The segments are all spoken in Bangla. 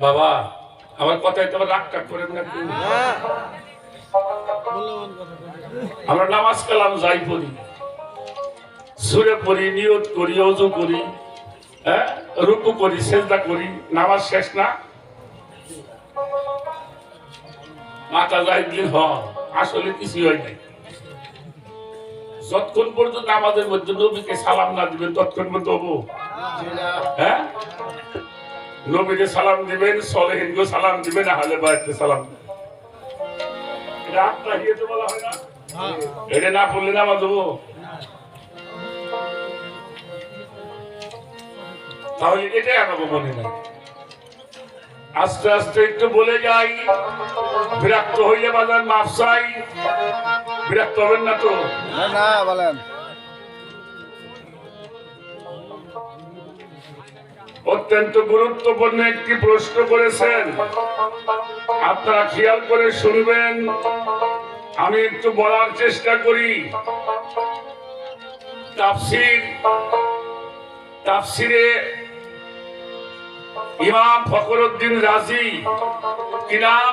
বাবা আমার কথায় তোমার রাগ টাগ করেন না আমরা নামাজ কালাম যাই পড়ি। সুরে পড়ি নিয়ত করি অজু করি হ্যাঁ? রুকু করি সেজদা করি নামাজ শেষ না? মাথা যাই দিন হ আসলে কিছুই হয় নাই। যতক্ষণ পর্যন্ত আমাদের মধ্যে নবীকে সালাম না দিবেন ততক্ষণ পর্যন্ত হব। হ্যাঁ? নবীকে সালাম দিবেন, সলেহিনকে সালাম দিবেন, আহলে বায়তকে সালাম এটা না? এটা না আমার দেবো তাহলে এটাই আমাকে মনে নাই। আস্তে আস্তে একটু বলে যাই, বিরক্ত হইলে বাজার মাপ চাই। বিরক্ত হবেন না তো? না, বলেন। অত্যন্ত গুরুত্বপূর্ণ একটি প্রশ্ন করেছেন। আপনারা খেয়াল করে শুনবেন। আমি একটু বলার চেষ্টা করি। তাফসির, তাফসিরে ইমাম ফখরুদ্দিন রাজি। কি নাম?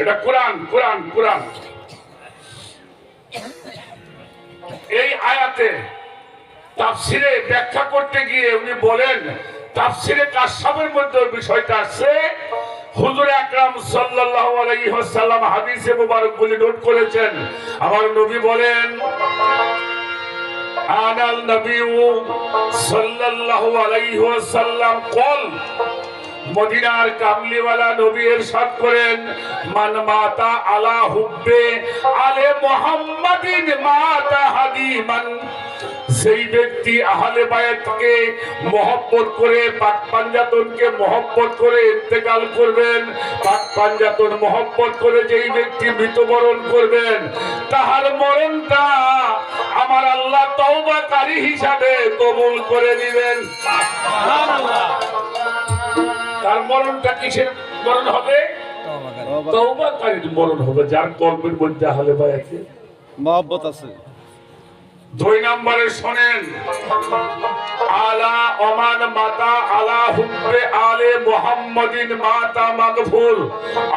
এটা কোরআন কোরআন কোরআন। এই আয়াতে তাফসিরে ব্যাখ্যা করতে গিয়ে উনি বলেন, তাফসিরে কাশাবের মধ্যে বিষয়টা আছে হুজুর আকরাম সাল্লাল্লাহু আলাইহি ওয়াসাল্লাম হাদিসে মুবারক বলে নোট করেছেন। আমার নবী বলেন, আনাল নবিউ সাল্লাল্লাহু আলাইহি ওয়াসাল্লাম কল মদিনার কামলিওয়ালা নবী এরশাদ করেন, মান মাতা আলা হুব্বে আলে মুহাম্মাদিন মাতা হাদিমান। সেই ব্যক্তি আহলে বায়াতকে মহব্বত করে পাক পাঞ্জাতনকে মহব্বত করে ইন্তেকাল করবেন পাক পাঞ্জাতন মহব্বত করে যেই ব্যক্তি মৃত্যুবরণ করবেন, তাহার মরণটা আমার আল্লাহ তওবাকারী হিসাবে কবুল করে দিবেন তার মরণটা কিসের মরণ হবে? তওবাকারীর মরণ হবে। যার কর্মের মধ্যে আহলে আছে। মহব্বত আছে। দুই নম্বরে শোনেন, আলা ওমান মাতা আলা হুব্বে আলে মুহাম্মাদিন মাতা মাগফুর।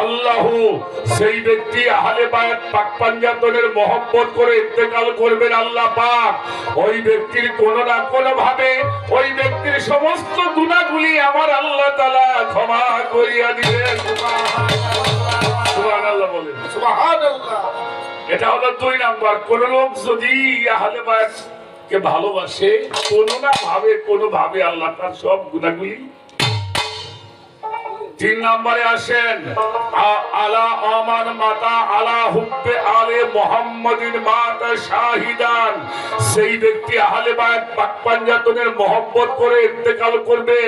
আল্লাহু সেই ব্যক্তি আহলে বায়াত পাক পাঞ্জাতনের মহব্বত করে ইন্তেকাল করবেন আল্লাহ পাক। ওই ব্যক্তির কোন না কোন ভাবে ওই ব্যক্তির সমস্ত গুনাহগুলি আমার আল্লাহ তাআলা ক্ষমা করিয়া দিবেন। সুবহানাল্লাহ বলেন। সুবহানাল্লাহ। এটা হলো দুই নাম্বার। কোন লোক যদি ভালোবাসে, কোনো না ভাবে, কোনো ভাবে আল্লাহ তার সব গুণাগুলি তিন নম্বরে আসেন আলা আমান মাতা আলা হুব্বে আলে মোহাম্মদিন মাতা শাহিদান। সেই ব্যক্তি আহলে বায়াত পাক পাঞ্জাতনের মহব্বত করে ইন্তেকাল করবে।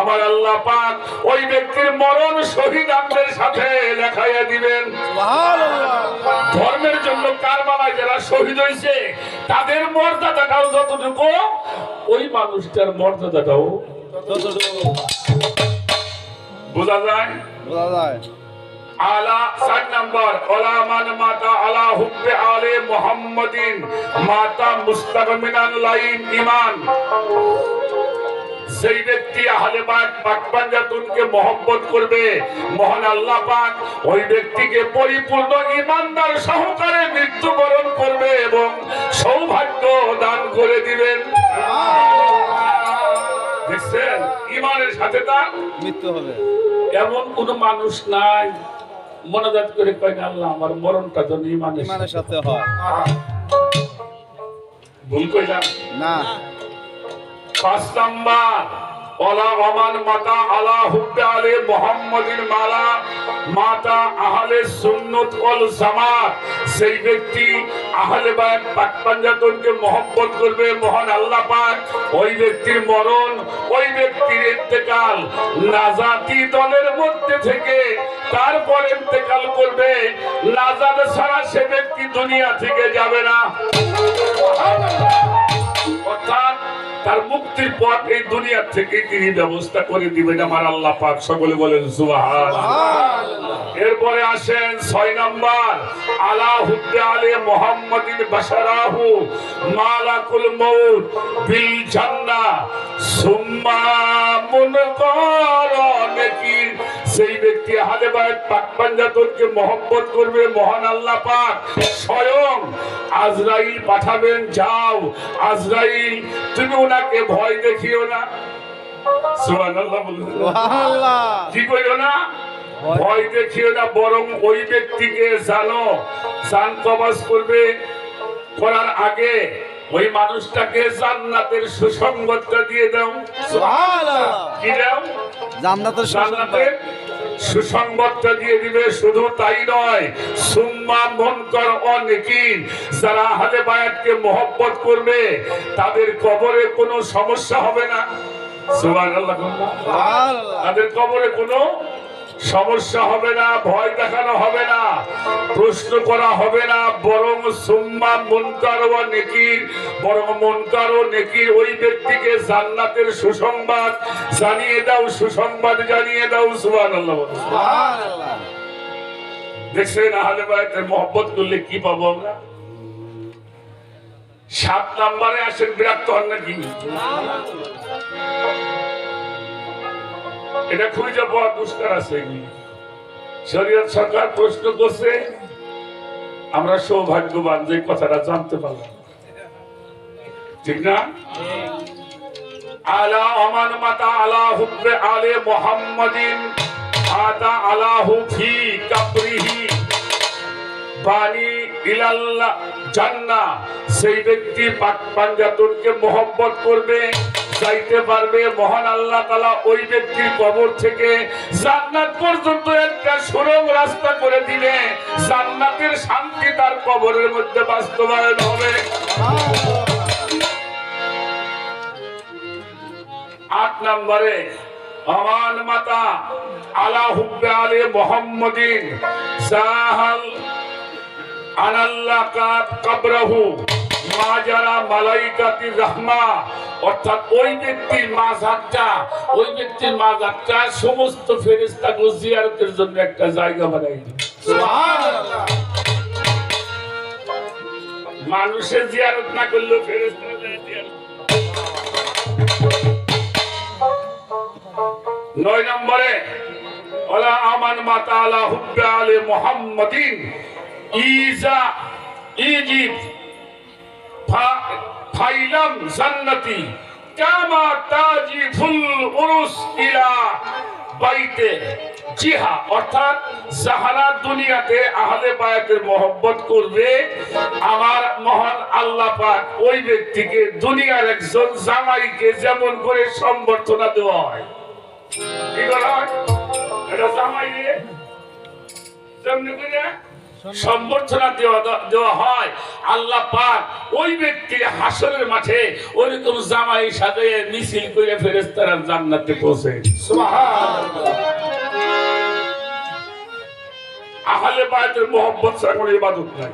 আমার আল্লাহ পাক ওই ব্যক্তির মরণ শহীদ শহীদানদের সাথে লেখাইয়া দিবেন। ধর্মের জন্য কারবালায় যারা শহীদ হয়েছে তাদের মর্যাদাটাও যতটুকু ওই মানুষটার মর্যাদাটাও বোঝা যায়? বোঝা যায়। আলা সাত নম্বর ওলামান মাতা আলা হুব্বে আলে মুহাম্মাদিন মাতা মুস্তাগমিনাল লাইন ইমান। সেই ব্যক্তি আহলে পাক পাক পাঞ্জাতুনকে মহব্বত করবে মহান আল্লাহ পাক ওই ব্যক্তিকে পরিপূর্ণ ইমানদার সহকারে মৃত্যুবরণ করবে এবং সৌভাগ্য দান করে দিবেন। দেখছেন? ইমানের সাথে তার মৃত্যু হবে। এমন কোন মানুষ নাই। মনোজাত করে কয় না আল্লাহ আমার মরণটা যেন ইমানের ইমানের সাথে হয়। ভুল কইলাম? না। পাঁচ নাম্বার। ওলা মহব্বত করবে, মহান আল্লাহ পাক। ওই ব্যক্তির মরণ, ওই ব্যক্তির ইন্তেকাল নাজাতি দলের মধ্যে থেকে তারপর ইন্তেকাল করবে। ছাড়া সে ব্যক্তি দুনিয়া থেকে যাবে না। অর্থাৎ তার মুক্তির পথ এই দুনিয়া থেকে তিনি ব্যবস্থা করে দিবেন আমার আল্লাহ পাক। সকলে বলেন সুবহান এরপরে আসেন ছয় নম্বর আলা হুদ্দে আলে মোহাম্মদিন বাসারাহু মালাকুল মউত বিল জান্নাহ। সুম্মা মুনকারা কি সেই ব্যক্তি হালে বায়াত পাক পাঞ্জাতনকে মহব্বত করবে মহান আল্লাহ পাক। স্বয়ং আজরাইল পাঠাবেন যাও। আজরাইল তুমি ওনাকে ভয় দেখিও না। কি করিও না? ভয়। দেখিও না বরং ওই ব্যক্তিকে জানো করবে। করার আগে ওই মানুষটাকে জান্নাতের সুসংবাদটা দিয়ে দাও। কি দাও? জান্নাতের জান্নাতের সুসংবাদটা দিয়ে দিবে শুধু তাই নয় সুম্মা মনকর অনেকিন যারা হাতে বায়াতকে মহব্বত করবে তাদের কবরে কোনো সমস্যা হবে না। সুবহানাল্লাহ। সুবহানাল্লাহ। তাদের কবরে কোনো সমস্যা হবে না ভয় দেখানো হবে না প্রশ্ন করা হবে না বরং সুম্মা মুনকার ও নেকির বরং মুনকার ও নেকির ওই ব্যক্তিকে জান্নাতের সুসংবাদ জানিয়ে দাও সুসংবাদ জানিয়ে দাও সুবহানাল্লাহ। দেখছেন আহলে বায়াতের মহব্বত করলে কি পাবো আমরা? সাত নম্বরে আসেন বিরাট তখন নাকি? এটা খুঁজে পাওয়া দুষ্কার আছে শরীয়ত সরকার প্রশ্ন করছে, আমরা সৌভাগ্যবান যে কথাটা জানতে পারলাম। ঠিক না? আলা মাতা আলা আলে মোহাম্মদিন আতা আলাহু ফি কাবরিহি বানি ইলাল্লাহ জান্নাহ। সেই ব্যক্তি পাক পাঞ্জাতনকে মোহব্বত করবে চাইতে পারবে, মহান আল্লাহ তাআলা ওই ব্যক্তির কবর থেকে জান্নাত পর্যন্ত একটা সুরং রাস্তা করে দিলে জান্নাতের শান্তি তার কবরের মধ্যে বাস্তবায়ন হবে। আট নম্বরে আমান মাতা আলা হুব্বে আলে মোহাম্মদিন, সাহাল সমস্ত ফেরেশতা জিয়ারতের জন্য একটা জায়গা বানাই মানুষের জিয়ারত না করলেও নয় নম্বরে ওলা আমান মাতা আলা হুব্বে আলে মুহাম্মাদিন। ফাইলাম জান্নাতি। কামা তাজি ফুল উরুস ইলা বাইতে। জিহা, অর্থাৎ যাহারা দুনিয়াতে আহলে বায়াতের মহব্বত করবে, আমার মহান আল্লাহ পাক ওই ব্যক্তিকে দুনিয়ার একজন জামাইকে যেমন করে সম্বর্ধনা দেওয়া হয়। কি করা হয়? এটা জামাই যেমনি করে সম্বর্ধনা দেওয়া দেওয়া হয় আল্লাহ পাক ওই ব্যক্তি হাসরের মাঠে ওরকম জামাই সাথে মিছিল করে ফেরেস্তারা জান্নাতে পৌঁছে আহলে বায়তের মোহাম্মদ কোনো ইবাদত নাই।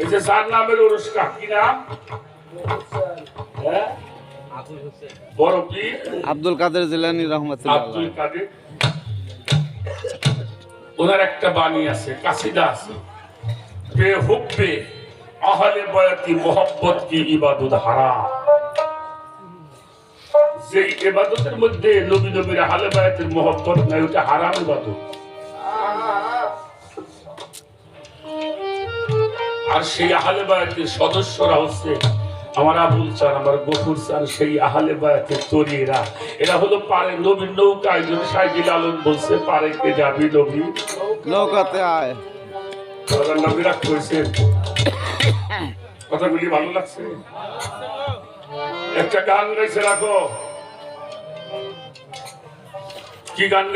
এই যে যার নামের অনুষ্ঠান কি নাম? হ্যাঁ? বড় পীর? আব্দুল কাদের জিলানী রহমতুল্লাহ আব্দুল কাদের। ওনার একটা বাণী আছে কাসিদা আছে। আহলে বয়াতি কি ইবাদত হারাম। যে ইবাদতের মধ্যে নবী নবীর আহলে বয়াতের নাই, ওটা হারাম ইবাদত। আর সেই আহলে বায়াতের সদস্যরা হচ্ছে আমার আবুল চান আমার গফুর চান সেই আহলে বায়াতের তরিয়েরা এরা হলো পারে নবীর নৌকা একজন সাইজিল আলম বলছে পারে কে যাবি নবী? নৌকাতে আয়। নবীরা কইছেন কথাগুলি ভালো লাগছে। একটা গান গাইছে রাখো। কি গান